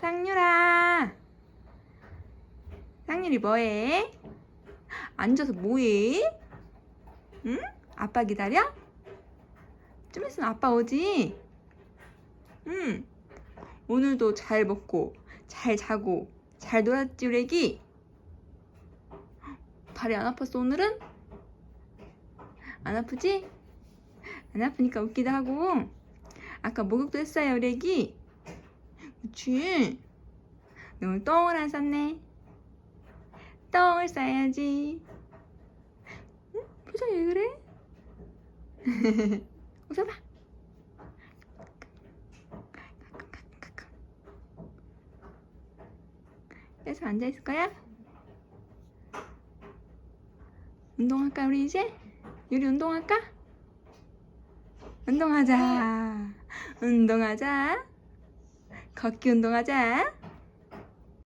쌍유라. 쌍유리 뭐해? 앉아서 뭐해? 응? 아빠 기다려? 좀 있으면 아빠 오지? 응. 오늘도 잘 먹고, 잘 자고, 잘 놀았지, 우리 애기? 발이 안 아팠어, 오늘은? 안 아프지? 안 아프니까 웃기도 하고. 아까 목욕도 했어요, 우리 애기? 너 오늘 똥을 안 쌌네. 똥을 싸야지. 응? 표정이 왜 그래? 웃어봐. 그래서 앉아있을 거야? 운동할까, 우리 이제? 유리 운동할까? 운동하자. 운동하자. 걷기 운동하자.